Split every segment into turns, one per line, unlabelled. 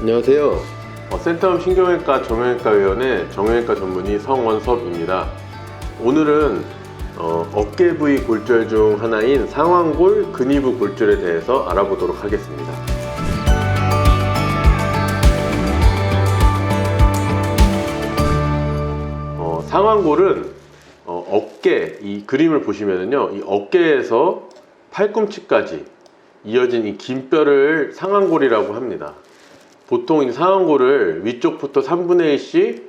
안녕하세요. 어, 센텀 신경외과 정형외과 의원의 정형외과 전문의 성원섭입니다. 오늘은 어, 어깨 부위 골절 중 하나인 상완골 근위부 골절에 대해서 알아보도록 하겠습니다. 어, 상완골은 어, 어깨 이 그림을 보시면은요, 이 어깨에서 팔꿈치까지 이어진 이 긴 뼈를 상완골이라고 합니다. 보통 이 상완골을 위쪽부터 3분의 1씩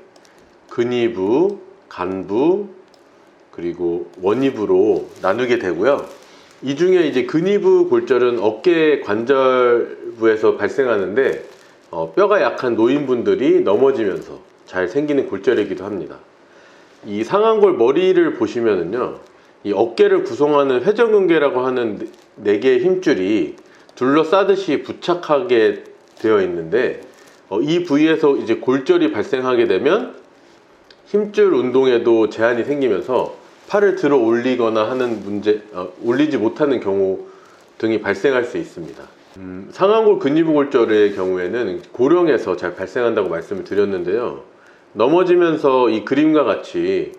근위부, 간부, 그리고 원위부로 나누게 되고요. 이 중에 이제 근위부 골절은 어깨 관절부에서 발생하는데 어, 뼈가 약한 노인분들이 넘어지면서 잘 생기는 골절이기도 합니다. 이 상완골 머리를 보시면은요, 이 어깨를 구성하는 회전근개라고 하는 네- 네 개의 힘줄이 둘러싸듯이 부착하게 되어 있는데 어, 이 부위에서 이제 골절이 발생하게 되면 힘줄 운동에도 제한이 생기면서 팔을 들어 올리거나 하는 문제, 어, 올리지 못하는 경우 등이 발생할 수 있습니다. 음, 상완골 근위부 골절의 경우에는 고령에서 잘 발생한다고 말씀을 드렸는데요. 넘어지면서 이 그림과 같이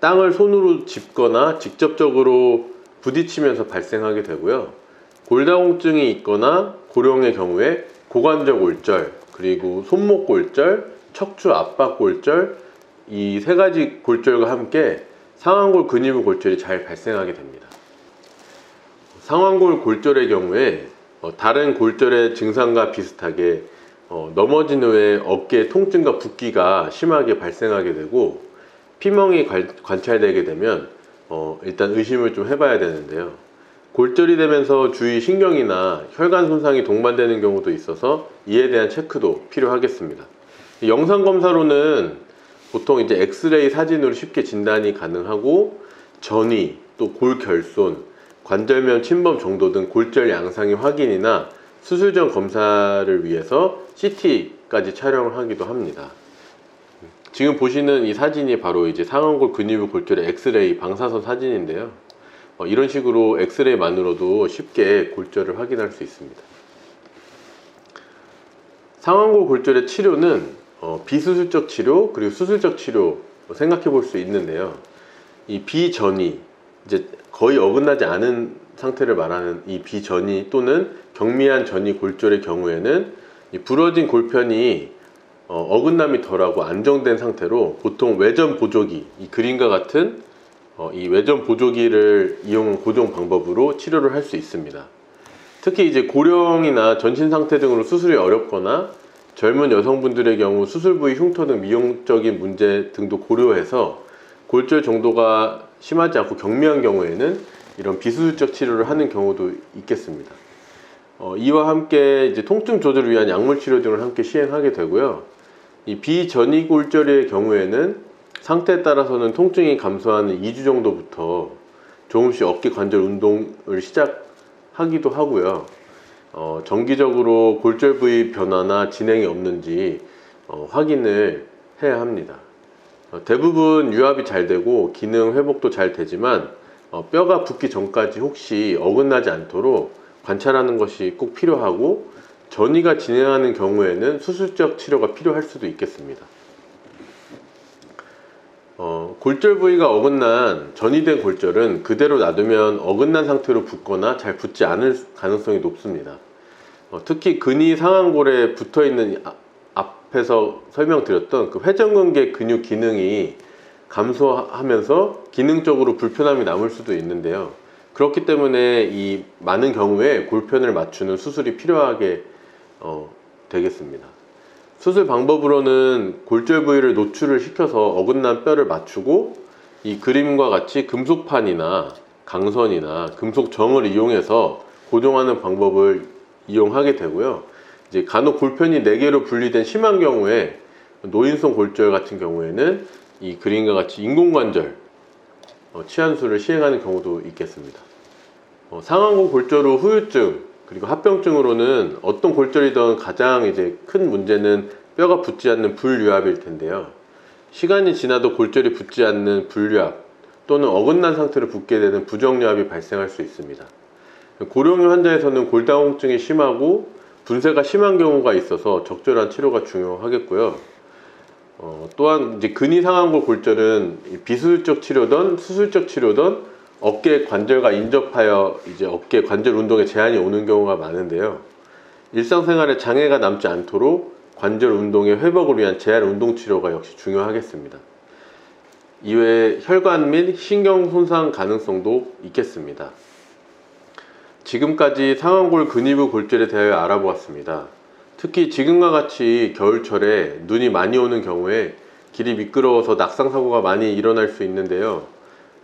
땅을 손으로 짚거나 직접적으로 부딪히면서 발생하게 되고요. 골다공증이 있거나 고령의 경우에 고관절 골절, 그리고 손목 골절, 척추 압박 골절, 이 세 가지 골절과 함께 상완골 근위부 골절이 잘 발생하게 됩니다. 상완골 골절의 경우에 어, 다른 골절의 증상과 비슷하게 어, 넘어진 후에 어깨 통증과 붓기가 심하게 발생하게 되고 피멍이 관, 관찰되게 되면 어, 일단 의심을 좀 해봐야 되는데요. 골절이 되면서 주위 신경이나 혈관 손상이 동반되는 경우도 있어서 이에 대한 체크도 필요하겠습니다. 이 영상 검사로는 보통 이제 엑스레이 사진으로 쉽게 진단이 가능하고 전이 또 골결손, 관절면 침범 정도 등 골절 양상의 확인이나 수술 전 검사를 위해서 CT까지 촬영을 하기도 합니다. 지금 보시는 이 사진이 바로 이제 상완골 근위부 골절의 엑스레이 방사선 사진인데요. 어, 이런 식으로 엑스레이만으로도 쉽게 골절을 확인할 수 있습니다. 상완골 골절의 치료는 어, 비수술적 치료 그리고 수술적 치료 생각해 볼 수 있는데요. 이 비전이 이제 거의 어긋나지 않은 상태를 말하는 이 비전이 또는 경미한 전이 골절의 경우에는 이 부러진 골편이 어, 어긋남이 덜하고 안정된 상태로 보통 외전 보조기 이 그림과 같은 어, 이 외전 보조기를 이용한 고정 방법으로 치료를 할 수 있습니다. 특히 이제 고령이나 전신 상태 등으로 수술이 어렵거나 젊은 여성분들의 경우 수술 부위 흉터 등 미용적인 문제 등도 고려해서 골절 정도가 심하지 않고 경미한 경우에는 이런 비수술적 치료를 하는 경우도 있겠습니다. 어, 이와 함께 이제 통증 조절을 위한 약물 치료 등을 함께 시행하게 되고요. 이 비전이 골절의 경우에는 상태에 따라서는 통증이 감소하는 2주 정도부터 조금씩 어깨 관절 운동을 시작하기도 하고요. 어, 정기적으로 골절 부위 변화나 진행이 없는지 어, 확인을 해야 합니다. 어, 대부분 유압이 잘 되고 기능 회복도 잘 되지만 어, 뼈가 붓기 전까지 혹시 어긋나지 않도록 관찰하는 것이 꼭 필요하고 전이가 진행하는 경우에는 수술적 치료가 필요할 수도 있겠습니다. 어, 골절 부위가 어긋난 전이된 골절은 그대로 놔두면 어긋난 상태로 붓거나 잘 붓지 않을 가능성이 높습니다. 어, 특히 근위 상완골에 붙어 있는 앞에서 설명드렸던 그 회전근개 근육 기능이 감소하면서 기능적으로 불편함이 남을 수도 있는데요. 그렇기 때문에 이 많은 경우에 골편을 맞추는 수술이 필요하게 어, 되겠습니다. 수술 방법으로는 골절 부위를 노출을 시켜서 어긋난 뼈를 맞추고 이 그림과 같이 금속판이나 강선이나 금속 정을 이용해서 고정하는 방법을 이용하게 되고요. 이제 간혹 골편이 4개로 분리된 심한 경우에 노인성 골절 같은 경우에는 이 그림과 같이 인공관절 어, 치환술을 시행하는 경우도 있겠습니다. 어, 상완골 골절 후 후유증 그리고 합병증으로는 어떤 골절이든 가장 이제 큰 문제는 뼈가 붙지 않는 불유압일 텐데요. 시간이 지나도 골절이 붙지 않는 불유압 또는 어긋난 상태로 붙게 되는 부정유압이 발생할 수 있습니다. 고령의 환자에서는 골다공증이 심하고 분쇄가 심한 경우가 있어서 적절한 치료가 중요하겠고요. 어, 또한 이제 근위 상완골 골절은 이 비수술적 치료든 수술적 치료든 어깨 관절과 인접하여 이제 어깨 관절 운동에 제한이 오는 경우가 많은데요. 일상생활에 장애가 남지 않도록 관절 운동의 회복을 위한 재활 운동 치료가 역시 중요하겠습니다. 이외에 혈관 및 신경 손상 가능성도 있겠습니다. 지금까지 상완골 근위부 골절에 대하여 알아보았습니다. 특히 지금과 같이 겨울철에 눈이 많이 오는 경우에 길이 미끄러워서 낙상 사고가 많이 일어날 수 있는데요.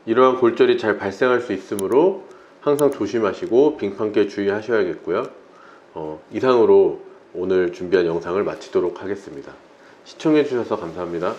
이러한 골절이 잘 발생할 수 있으므로 항상 조심하시고 빙판길 주의하셔야겠고요. 어, 이상으로 오늘 준비한 영상을 마치도록 하겠습니다. 시청해 주셔서 감사합니다.